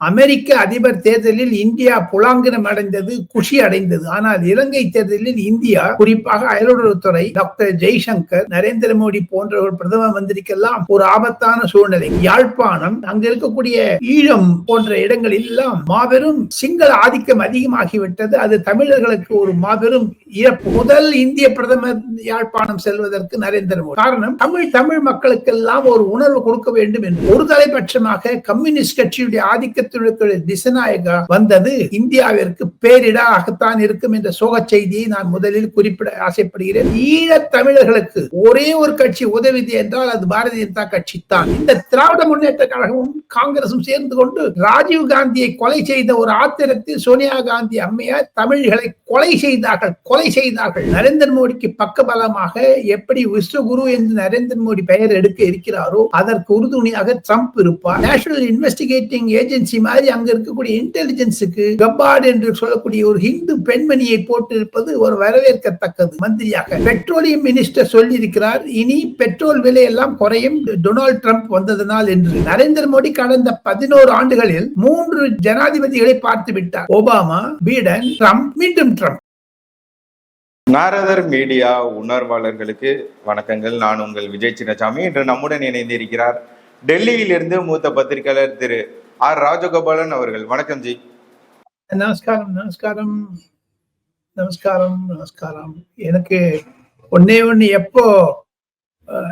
அமெரிக்க அதிபர் தேர்தலில் இந்தியா புலாங்கினம் அடைந்தது குஷி அடைந்தது. ஆனால் இலங்கை தேர்தலில் இந்தியா குறிப்பாக அயலுறவுத்துறை டாக்டர் ஜெய்சங்கர் நரேந்திர மோடி போன்றவர்கள் பிரதம மந்திரிக்கெல்லாம் ஒரு ஆபத்தான சூழ்நிலை. யாழ்ப்பாணம் அங்க இருக்கக்கூடிய ஈழம் போன்ற இடங்களில் எல்லாம் மாபெரும் சிங்கள ஆதிக்கம் அதிகமாகிவிட்டது. அது தமிழர்களுக்கு ஒரு மாபெரும் இறப்பு முதல் இந்திய பிரதமர் யாழ்ப்பாணம் செல்வதற்கு நரேந்திர மோடி. காரணம் தமிழ் தமிழ் மக்களுக்கெல்லாம் ஒரு உணர்வு கொடுக்க வேண்டும் என்று. ஒரு தலைபட்சமாக கம்யூனிஸ்ட் கட்சியுடைய ஆதிக்க இயக்கத்தினுடைய திசநாயகா வந்தது. இந்தியாவிற்கு பேரிடாகத்தான் இருக்கும் என்ற சோக செய்தியை நான் முதலில் குறிப்பிட ஆசைப்படுகிறேன். ஈழத் தமிழர்களுக்கு ஒரே ஒரு கட்சி உதவிது என்றால் அது பாரதிய ஜனதா கட்சி தான். இந்த திராவிட முன்னேற்ற கழகமும் காங்கிரசும் சேர்ந்து கொண்டு ராஜீவ் காந்தியை கொலை செய்த ஒரு ஆத்திரத்தில் சோனியா காந்தி அம்மையார் தமிழ்களை கொலை செய்தார்கள் கொலை செய்தார்கள். நரேந்திர மோடிக்கு பக்கபலமாக எப்படி விஸ்வகுரு என்று நரேந்திர மோடி பெயர் எடுக்க இருக்கிறாரோ அதற்கு உறுதுணையாக ட்ரம்ப் இருப்பார். நேஷனல் இன்வெஸ்டிகேட்டிங் ஏஜென்சி மாதிரி அங்க இருக்கக்கூடிய இன்டெலிஜென்ஸுக்கு கப்பாட் என்று சொல்லக்கூடிய ஒரு ஹிந்து பெண்மணியை போட்டிருப்பது ஒரு வரவேற்கத்தக்கது. மந்திரியாக பெட்ரோலியம் மினிஸ்டர் சொல்லியிருக்கிறார் இனி பெட்ரோல் விலை எல்லாம் குறையும். டொனால்ட் ட்ரம்ப் வந்ததனால் என்று. நரேந்திர மோடி கடந்த பதினோரு ஆண்டுகளில் மூன்று ஜனாதிபதிகளை பார்த்து விட்டார். ஒபாமா பீடன் ட்ரம்ப் மீண்டும் ட்ரம்ப். நாரதர் மீடியா உணர்வாளர்களுக்கு வணக்கங்கள். நான் உங்கள் விஜய் சின்னசாமி. இன்று நம்முடன் இணைந்திருக்கிறார் டெல்லியிலிருந்து மூத்த பத்திரிகையாளர் திரு ஆர் ராஜகோபாலன் அவர்கள். வணக்கம் ஜி. நமஸ்காரம் நமஸ்காரம். நமஸ்காரம் நமஸ்காரம். எனக்கு ஒன்னே ஒண்ணு எப்போ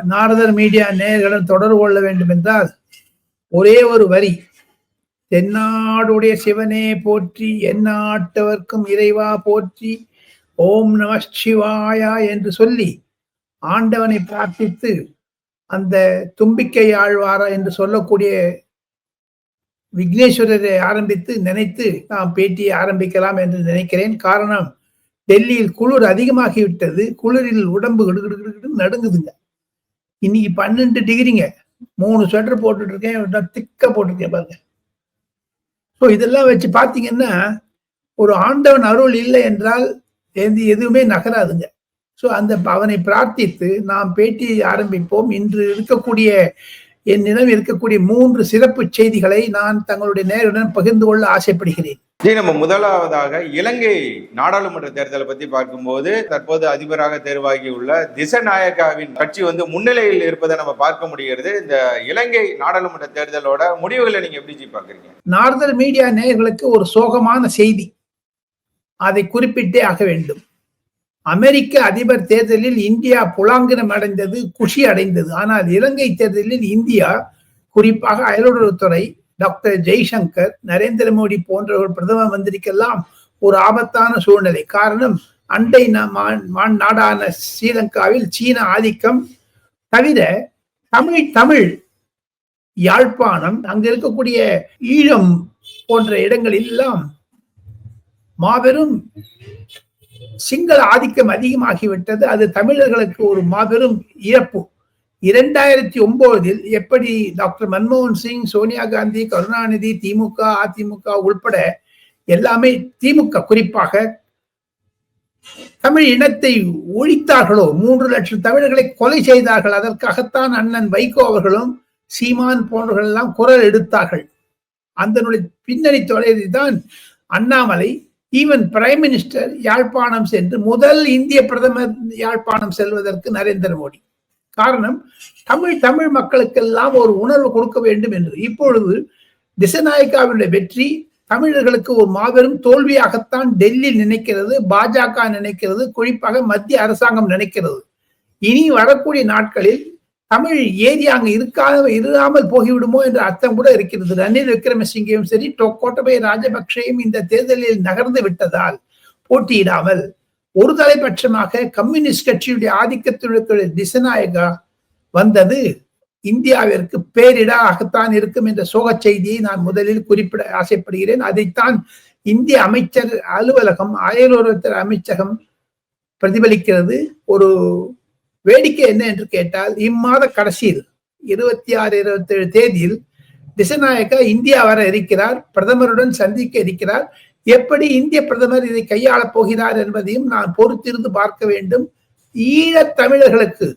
நாரதர் மீடியா நேயர்களுடன் தொடர்பு கொள்ள வேண்டும் என்றால் ஒரே ஒரு வரி. தென்னாடுடைய சிவனே போற்றி எந்நாட்டவர்க்கும் இறைவா போற்றி ஓம் நம சிவாயா என்று சொல்லி ஆண்டவனை பிரார்த்தித்து அந்த தும்பிக்கை ஆழ்வாரா என்று சொல்லக்கூடிய விக்னேஸ்வரரை ஆரம்பித்து நினைத்து நாம் பேட்டியை ஆரம்பிக்கலாம் என்று நினைக்கிறேன். காரணம் டெல்லியில் குளிர் அதிகமாகிவிட்டது. குளிரில் உடம்பு கிடுகிடுகிடு நடுங்குதுங்க. இன்னைக்கு பன்னெண்டு டிகிரிங்க. மூணு ஸ்வெட்டர் போட்டுட்டு இருக்கேன் திக்க போட்டிருக்கேன் பாருங்க. ஸோ இதெல்லாம் வச்சு பார்த்தீங்கன்னா ஒரு ஆண்டவன் அருள் இல்லை என்றால் எது எதுவுமே நகராதுங்க. ஸோ அந்த அவனை பிரார்த்தித்து நாம் பேட்டியை ஆரம்பிப்போம். இன்று இருக்கக்கூடிய என்னிடம் இருக்கக்கூடிய மூன்று சிறப்பு செய்திகளை நான் தங்களுடைய நேருடன் பகிர்ந்து கொள்ள ஆசைப்படுகிறேன். ஜி நம்ம முதலாவதாக இலங்கை நாடாளுமன்ற தேர்தலை பத்தி பார்க்கும்போது தற்போது அதிபராக தேர்வாகியுள்ள திசநாயகாவின் கட்சி வந்து முன்னிலையில் இருப்பதை நம்ம பார்க்க முடிகிறது. இந்த இலங்கை நாடாளுமன்ற தேர்தலோட முடிவுகளை நீங்க எப்படி ஜி பாக்குறீங்க நார்தர் மீடியா நேயர்களுக்கு ஒரு சோகமான செய்தி. அதை குறிப்பிட்டே ஆக வேண்டும். அமெரிக்க அதிபர் தேர்தலில் இந்தியா புலாங்கினம் அடைந்தது குஷி அடைந்தது ஆனால் இலங்கை தேர்தலில் இந்தியா குறிப்பாக அயலுறவுத்துறை டாக்டர் ஜெய்சங்கர் நரேந்திர மோடி போன்றவர்கள் பிரதம மந்திரிக்கெல்லாம் ஒரு ஆபத்தான சூழ்நிலை. காரணம் அண்டை நாடான ஸ்ரீலங்காவில் சீன ஆதிக்கம். தவிர தமிழ் தமிழ் யாழ்ப்பாணம் அங்க இருக்கக்கூடிய ஈழம் போன்ற இடங்களில் எல்லாம் மாபெரும் சிங்கள ஆதிக்கம் அதிகமாகிவிட்டது. அது தமிழர்களுக்கு ஒரு மாபெரும் இழப்பு. இரண்டாயிரத்தி ஒன்பதில் எப்படி டாக்டர் மன்மோகன் சிங் சோனியா காந்தி கருணாநிதி திமுக அதிமுக உள்பட எல்லாமே திமுக குறிப்பாக தமிழ் இனத்தை ஒழித்தார்களோ மூன்று லட்சம் தமிழர்களை கொலை செய்தார்கள் அதற்காகத்தான் அண்ணன் வைகோ அவர்களும் சீமான் போன்றவர்கள் எல்லாம் குரல் எடுத்தார்கள். அதனுடைய பின்னணி தொலைதான் Annamalai even prime minister Yazhpanam சென்று முதல் இந்திய பிரதமர் யாழ்ப்பாணம் செல்வதற்கு நரேந்திர மோடி. காரணம் தமிழ் தமிழ் மக்களுக்கெல்லாம் ஒரு உணர்வு கொடுக்க வேண்டும் என்று. இப்பொழுது திசநாயக்காவினுடைய வெற்றி தமிழர்களுக்கு ஒரு மாபெரும் தோல்வியாகத்தான் டெல்லி நினைக்கிறது பாஜக நினைக்கிறது குறிப்பாக மத்திய அரசாங்கம் நினைக்கிறது. இனி வரக்கூடிய நாட்களில் தமிழ் ஏரி அங்கு இருக்காத இல்லாமல் போகிவிடுமோ என்ற அர்த்தம் கூட இருக்கிறது. ரணில் விக்ரமசிங்கையும் சரி கோட்டபய ராஜபக்சேயும் இந்த தேர்தலில் நகர்ந்து விட்டதால் போட்டியிடாமல் ஒரு தலைபட்சமாக கம்யூனிஸ்ட் கட்சியுடைய ஆதிக்கத்திற்கு திசநாயகா வந்தது. இந்தியாவிற்கு பேரிடராகத்தான் இருக்கும் என்ற சோக செய்தியை நான் முதலில் குறிப்பிட ஆசைப்படுகிறேன். அதைத்தான் இந்திய அமைச்சர் அலுவலகம் அயலுறவுத்துறை அமைச்சகம் பிரதிபலிக்கிறது. ஒரு வேடிக்கை என்ன என்று கேட்டால் இம்மாத கடைசியில் இருபத்தி ஆறு இருபத்தி ஏழு தேதியில் திசநாயக்கா இந்தியா வர இருக்கிறார் பிரதமருடன் சந்திக்க இருக்கிறார். எப்படி இந்திய பிரதமர் இதை கையாளப் போகிறார் என்பதையும் நான் பொறுத்திருந்து பார்க்க வேண்டும். ஈழத் தமிழர்களுக்கு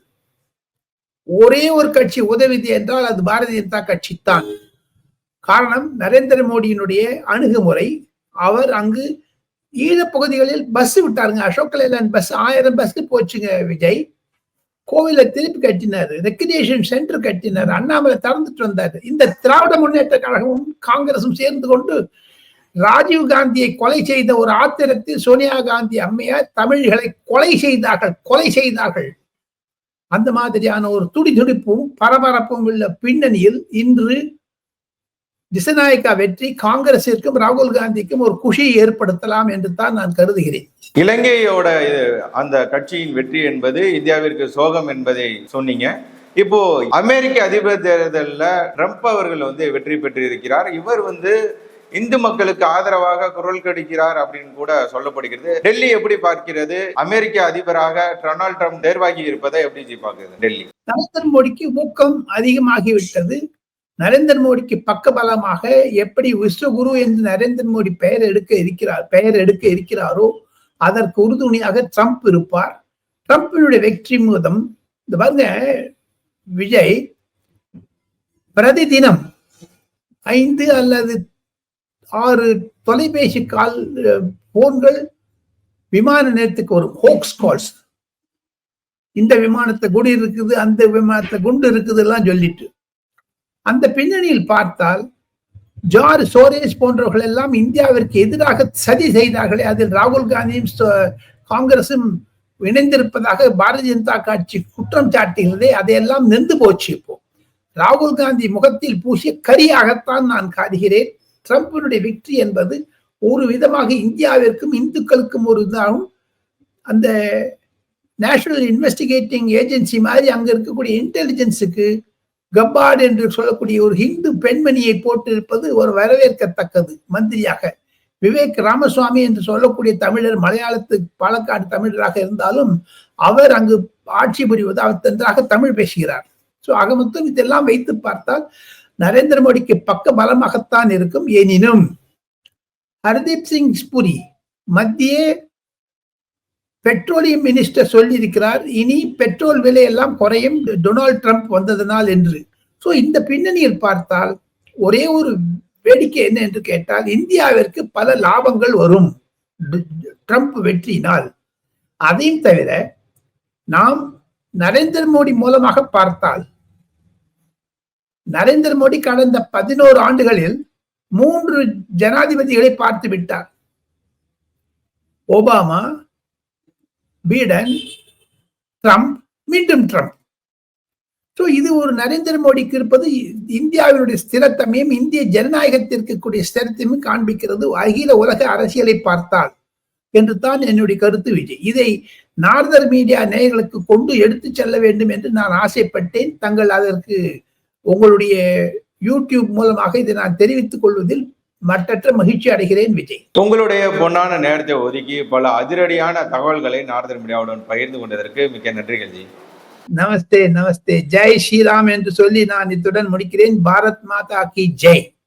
ஒரே ஒரு கட்சி உதவிது என்றால் அது பாரதிய ஜனதா கட்சி தான் காரணம் நரேந்திர மோடியினுடைய அணுகுமுறை. அவர் அங்கு ஈழப்பகுதிகளில் பஸ் விட்டாருங்க. அசோக் லேலண்ட் பஸ் ஆயிரம் பஸ்க்கு போச்சுங்க விஜய். கோவில திருப்பி கட்டினார் ரெக்ரியேஷன் சென்டர் கட்டினார் அண்ணாமலை திறந்துட்டு வந்தார். இந்த திராவிட முன்னேற்ற கழகமும் காங்கிரசும் சேர்ந்து கொண்டு ராஜீவ் காந்தியை கொலை செய்த ஒரு ஆத்திரத்தில் சோனியா காந்தி அம்மையார் தமிழ்களை கொலை செய்தார்கள் கொலை செய்தார்கள். அந்த மாதிரியான ஒரு துடி துடிப்பும் பரபரப்பும் உள்ள பின்னணியில் இன்று திசநாயக்கா வெற்றி காங்கிரசிற்கும் ராகுல் காந்திக்கும் ஒரு குஷியை ஏற்படுத்தலாம் என்று தான் நான் கருதுகிறேன். இலங்கையோட அந்த கட்சியின் வெற்றி என்பது இந்தியாவிற்கு சோகம் என்பதை சொன்னீங்க. இப்போ அமெரிக்க அதிபர் தேர்தலில் ட்ரம்ப் அவர்கள் வந்து வெற்றி பெற்று இருக்கிறார் இவர் வந்து இந்து மக்களுக்கு ஆதரவாக குரல் கடிக்கிறார் அப்படின்னு கூட சொல்லப்படுகிறது. டெல்லி எப்படி பார்க்கிறது? அமெரிக்க அதிபராக டொனால்ட் ட்ரம்ப் தேர்வாகி இருப்பதை எப்படி ஜி பார்க்குது டெல்லி? நரேந்திர மோடிக்கு ஊக்கம் அதிகமாகிவிட்டது. நரேந்திர மோடிக்கு பக்கபலமாக எப்படி விஸ்வகுரு என்று நரேந்திர மோடி பெயர் எடுக்க இருக்கிறார் பெயர் எடுக்க இருக்கிறாரோ அதற்கு உறுதுணையாக ட்ரம்ப் இருப்பார். ட்ரம்பினுடைய வெற்றி மூலம் இந்த பாருங்க விஜய் பிரதி தினம் ஐந்து அல்லது ஆறு தொலைபேசி கால் போன்கள் விமான நிலையத்துக்கு வரும். Hoax calls. இந்த விமானத்தை குடி இருக்குது அந்த விமானத்தை குண்டு இருக்குது எல்லாம் சொல்லிட்டு. அந்த பின்னணியில் பார்த்தால் ஜார்ஜ் சோரேஸ் போன்றவர்கள் எல்லாம் இந்தியாவிற்கு எதிராக சதி செய்தார்களே அதில் ராகுல் காந்தியும் சோ- காங்கிரசும் இணைந்திருப்பதாக பாரதிய ஜனதா கட்சி குற்றம் சாட்டுகிறதே அதையெல்லாம் நின்று போச்சு இப்போ. ராகுல் காந்தி முகத்தில் பூசிய கரியாகத்தான் நான் காதுகிறேன். ட்ரம்பினுடைய வெற்றி என்பது ஒரு விதமாக இந்தியாவிற்கும் இந்துக்களுக்கும் ஒரு இதாகும். அந்த நேஷனல் இன்வெஸ்டிகேட்டிங் ஏஜென்சி மாதிரி அங்க இருக்கக்கூடிய இன்டெலிஜென்ஸுக்கு கப்பாட் என்று சொல்லக்கூடிய ஒரு ஹிந்து பெண்மணியை போட்டிருப்பது ஒரு வரவேற்கத்தக்கது. மந்திரியாக விவேக் ராமசுவாமி என்று சொல்லக்கூடிய தமிழர் மலையாளத்து பாலக்காடு தமிழராக இருந்தாலும் அவர் அங்கு ஆட்சி புரிவது அவர் நன்றாக தமிழ் பேசுகிறார். ஸோ ஆக மொத்தம் இதெல்லாம் வைத்து பார்த்தால் நரேந்திர மோடிக்கு பக்க பலமாகத்தான் இருக்கும். எனினும் ஹர்தீப் சிங் புரி மத்திய பெட்ரோலியம் மினிஸ்டர் சொல்லியிருக்கிறார் இனி பெட்ரோல் விலை எல்லாம் குறையும். டொனால்ட் ட்ரம்ப் வந்ததனால் என்று. ஸோ இந்த பின்னணியில் பார்த்தால் ஒரே ஒரு வேடிக்கை என்ன என்று கேட்டால் இந்தியாவிற்கு பல லாபங்கள் வரும். ட்ரம்ப் வெற்றியினால். அதையும் தவிர நாம் நரேந்திர மோடி மூலமாக பார்த்தால் நரேந்திர மோடி கடந்த பதினோரு ஆண்டுகளில் மூன்று ஜனாதிபதிகளை பார்த்து விட்டார். ஒபாமா பீடன் ட்ரம்ப் மீண்டும் ட்ரம்ப். ஸோ இது ஒரு நரேந்திர மோடிக்கு இருப்பது இந்தியாவினுடைய ஸ்திரத்தமையும் இந்திய ஜனநாயகத்திற்கு கூடிய ஸ்திரத்தையும் காண்பிக்கிறது. அகில உலக அரசியலை பார்த்தால் என்று தான் என்னுடைய கருத்து விஜய் இதை நார்தர் மீடியா நேயர்களுக்கு கொண்டு எடுத்து செல்ல வேண்டும் என்று நான் ஆசைப்பட்டேன். தங்கள் அதற்கு உங்களுடைய யூடியூப் மூலமாக இதை நான் தெரிவித்துக் கொள்வதில் மற்றற்ற மகிழ்ச்சி அடைகிறேன் விஜய். உங்களுடைய பொன்னான நேரத்தை ஒதுக்கி பல அதிரடியான தகவல்களை நார்தன் மீடியாவுடன் பகிர்ந்து கொண்டதற்கு மிக்க நன்றிகள் ஜி. நமஸ்தே நமஸ்தே. ஜெய் ஸ்ரீராம் என்று சொல்லி நான் இத்துடன் முடிக்கிறேன். பாரத் மாதா கி ஜெய்.